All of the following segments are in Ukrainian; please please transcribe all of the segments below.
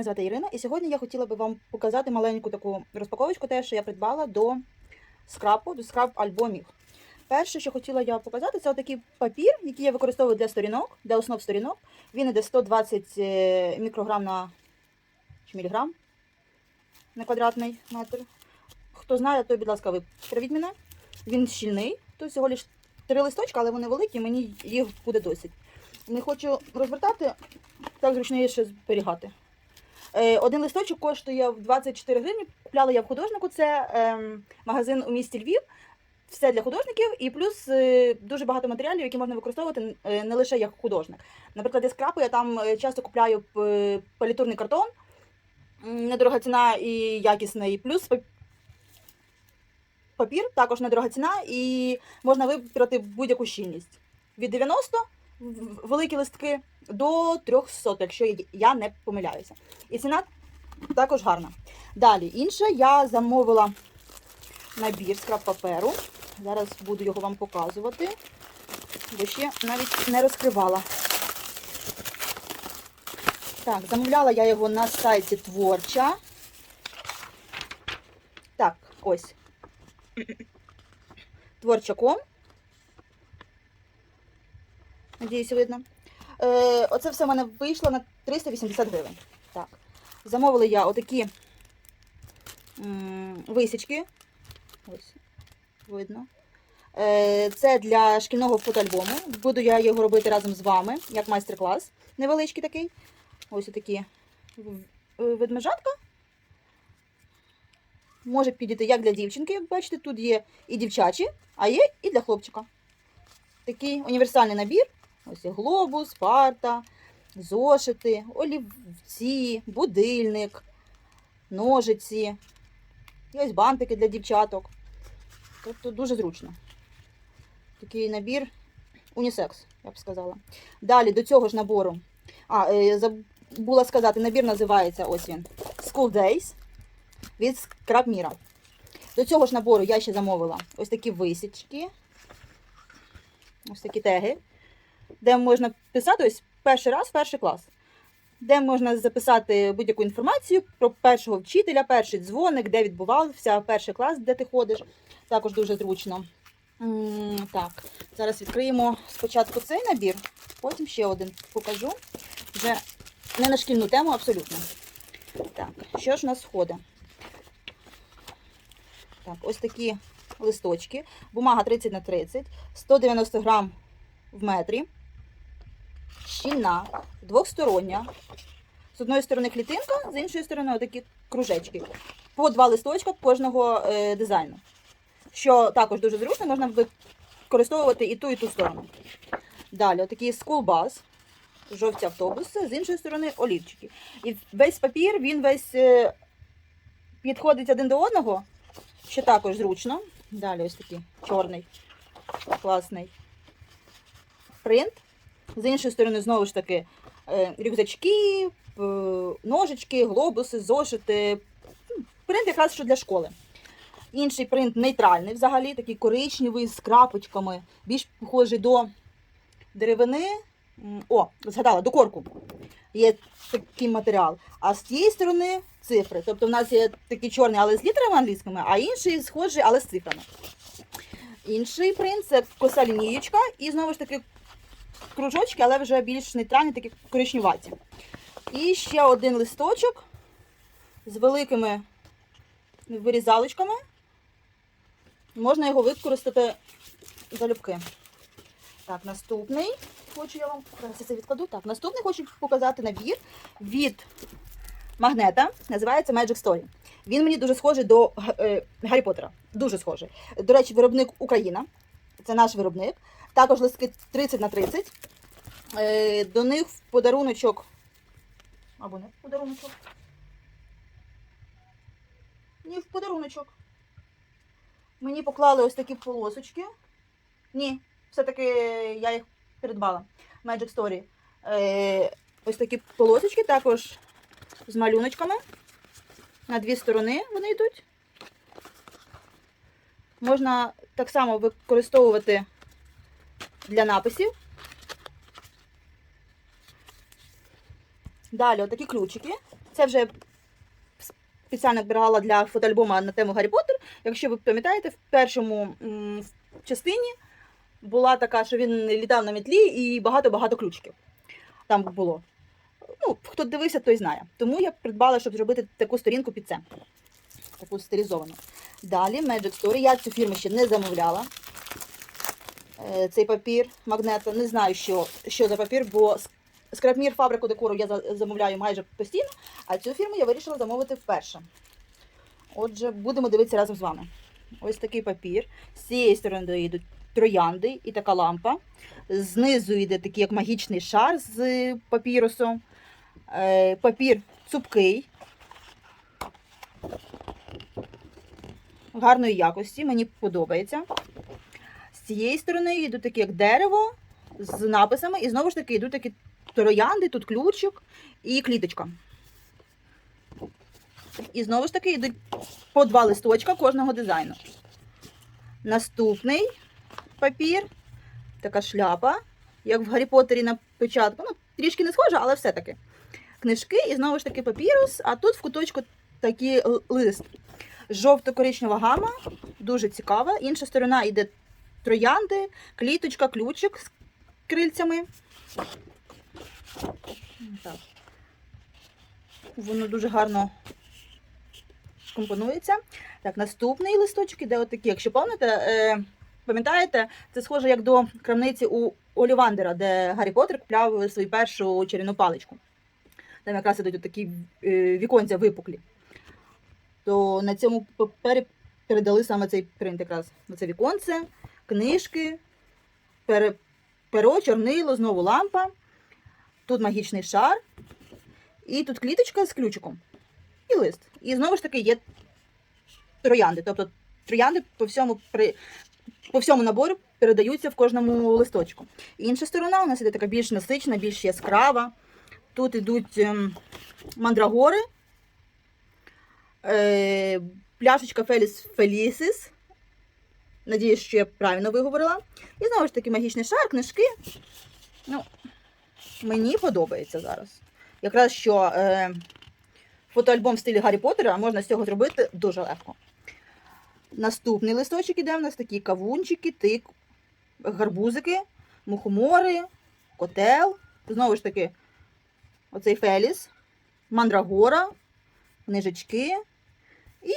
мене звати Ірина, і сьогодні я хотіла би вам показати маленьку таку розпаковочку, те, що я придбала до скрапу, до скраб альбомів. Перше, що хотіла я показати, це отакий папір, який я використовую для сторінок, для основ сторінок. Він іде 120 е, мікрограм на чи міліграм на квадратний метр. Хто знає, то, будь ласка, виправіть мене. Він щільний, тут всього лиш три листочка, але вони великі, мені їх буде досить. Не хочу розвертати, так зручніше зберігати. Е, один листочок коштує 24 гривні. Купляла я в художнику. Це ем, магазин у місті Львів. Все для художників і плюс е, дуже багато матеріалів, які можна використовувати е, не лише як художник. Наприклад, я скрапу, я там часто купляю п- політурний картон, недорога ціна і якісний, плюс папір також недорога ціна, і можна вибрати будь-яку щільність. Від 90 в- великі листки до 300, якщо я- не помиляюся. І ціна також гарна. Далі, інше, я замовила набір скраб паперу. Зараз буду його вам показувати, бо ще навіть не розкривала. Так, замовляла я його на сайті Творча. Так, ось. Творча.ком. Надіюсь, видно. Е, оце все в мене вийшло на 380 гривень. Так. Замовила я отакі м, висічки. Ось, видно. Е, це для шкільного фотоальбому. Буду я його робити разом з вами, як майстер-клас. Невеличкий такий. Ось такі ведмежатка. Може підійти як для дівчинки, як бачите, тут є і дівчачі, а є і для хлопчика. Такий універсальний набір. Ось глобус, парта, зошити, олівці, будильник, ножиці. І ось бантики для дівчаток. Тобто дуже зручно. Такий набір унісекс, я б сказала. Далі до цього ж набору. А, е, забула сказати, набір називається ось він. School Days від Scrap. До цього ж набору я ще замовила ось такі висічки. Ось такі теги, де можна писати ось перший раз, перший клас. Де можна записати будь-яку інформацію про першого вчителя, перший дзвоник, де відбувався перший клас, де ти ходиш. Також дуже зручно. Так, зараз відкриємо спочатку цей набір, потім ще один покажу. Вже не на шкільну тему абсолютно. Так, що ж у нас входить? Так, ось такі листочки. Бумага 30 на 30, 190 грам в метрі. Щільна, двохстороння. З одної сторони клітинка, з іншої сторони отакі кружечки. По два листочка кожного е, дизайну. Що також дуже зручно, можна використовувати і ту, і ту сторону. Далі, отакий bus, жовті автобуси, з іншої сторони олівчики. І весь папір, він весь е, підходить один до одного, що також зручно. Далі ось такий чорний, класний принт. З іншої сторони, знову ж таки, е, рюкзачки, ножички, глобуси, зошити. Принт якраз що для школи. Інший принт нейтральний взагалі, такий коричневий з крапочками, більш похожий до деревини. О, згадала, до корку. Є такий матеріал. А з тієї сторони цифри. Тобто в нас є такий чорний, але з літерами англійськими, а інший схожий, але з цифрами. Інший принт це коса лінієчка і знову ж таки кружочки, але вже більш нейтральні, такі коричневаті. І ще один листочок з великими вирізалочками. Можна його використати залюбки. Так, наступний. Хочу я вам це відкладу. Так, наступний хочу показати набір від магнета. Називається Magic Story. Він мені дуже схожий до е, Гаррі Поттера. Дуже схожий. До речі, виробник Україна. Це наш виробник. Також листки 30 на 30. Е, до них в подаруночок. Або не в подаруночок. Ні, в подаруночок. Мені поклали ось такі полосочки. Ні, все-таки я їх придбала. Magic Story. Е, ось такі полосочки, також з малюночками. На дві сторони вони йдуть. Можна так само використовувати для написів. Далі отакі ключики. Це вже спеціально брала для фотоальбома на тему Гаррі Поттер. Якщо ви пам'ятаєте, в першому частині була така, що він літав на метлі і багато-багато ключиків. Там було. Ну, хто дивився, той знає. Тому я придбала, щоб зробити таку сторінку під це. Таку стилізовану. Далі Magic Story. Я цю фірму ще не замовляла. Е, Цей папір магнета. Не знаю, що, що за папір, бо скрапмір фабрику декору я замовляю майже постійно, а цю фірму я вирішила замовити вперше. Отже, будемо дивитися разом з вами. Ось такий папір. З цієї сторони йдуть троянди і така лампа. Знизу йде такий як магічний шар з папірусом. Е, Папір цупкий. Гарної якості, мені подобається. З цієї сторони йдуть такі як дерево з написами, і знову ж таки йдуть такі троянди, тут ключик і кліточка. І знову ж таки йдуть по два листочка кожного дизайну. Наступний папір, така шляпа, як в Гаррі Поттері на початку. Ну, трішки не схожа, але все-таки. Книжки і знову ж таки папірус, а тут в куточку такий лист. Жовто-коричнева гама, дуже цікава. Інша сторона йде троянди, кліточка, ключик з крильцями. Так. Воно дуже гарно компонується. Так, наступний листочок іде отакий. Якщо пам'ятаєте, е, пам'ятаєте, це схоже як до крамниці у Олівандера, де Гаррі Поттер купляв свою першу чарівну паличку. Там якраз ідуть такі е, віконця випуклі. То на цьому папері передали саме цей принт якраз. Оце віконце, книжки, пере, перо, чорнило, знову лампа. Тут магічний шар. І тут кліточка з ключиком. І лист. І знову ж таки є троянди. Тобто троянди по всьому, при, по всьому набору передаються в кожному листочку. Інша сторона у нас іде така більш насичена, більш яскрава. Тут ідуть ем, мандрагори, е, пляшечка Феліс Фелісис. Надіюсь, що я правильно виговорила. І знову ж таки магічний шар, книжки. Ну, мені подобається зараз. Якраз що е, фотоальбом в стилі Гаррі Поттера можна з цього зробити дуже легко. Наступний листочок іде в нас такі кавунчики, тик, гарбузики, мухомори, котел. Знову ж таки, оцей феліс, мандрагора, книжечки і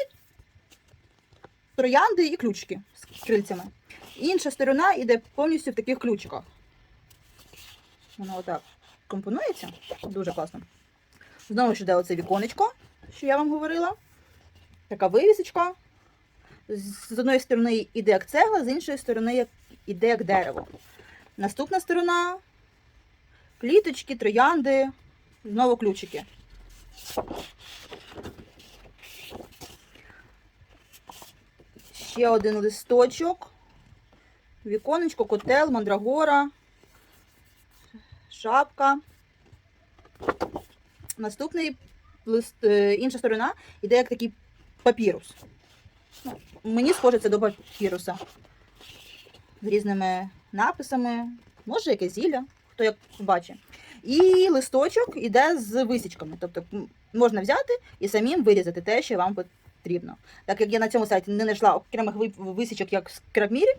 троянди і ключики з крильцями. Інша сторона йде повністю в таких ключиках. Воно отак компонується. Дуже класно. Знову ж йде оце віконечко, що я вам говорила. Така вивісочка. З одної сторони йде як цегла, з іншої сторони йде як дерево. Наступна сторона кліточки, троянди, знову ключики. Ще один листочок. Віконечко, котел, мандрагора, шапка. Наступний лист, е, інша сторона йде як такий папірус. Ну, мені схоже це до папіруса. З різними написами, може якесь зілля, хто як бачить. І листочок іде з висічками. Тобто можна взяти і самим вирізати те, що вам потрібно. Так як я на цьому сайті не знайшла окремих ви- висічок, як в скрабмірі,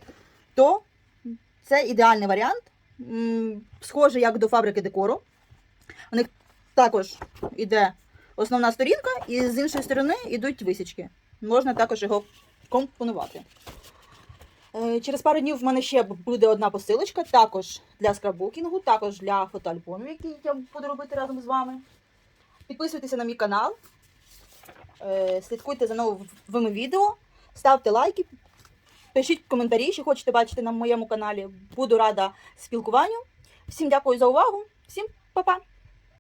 то це ідеальний варіант. Схоже, як до фабрики декору. У них також іде основна сторінка, і з іншої сторони йдуть висічки. Можна також його компонувати. Е, Через пару днів в мене ще буде одна посилочка, також для скраббукінгу, також для фотоальбомів, які я буду робити разом з вами. Підписуйтеся на мій канал, е, слідкуйте за новими відео, ставте лайки, пишіть коментарі, що хочете бачити на моєму каналі. Буду рада спілкуванню. Всім дякую за увагу, всім па-па!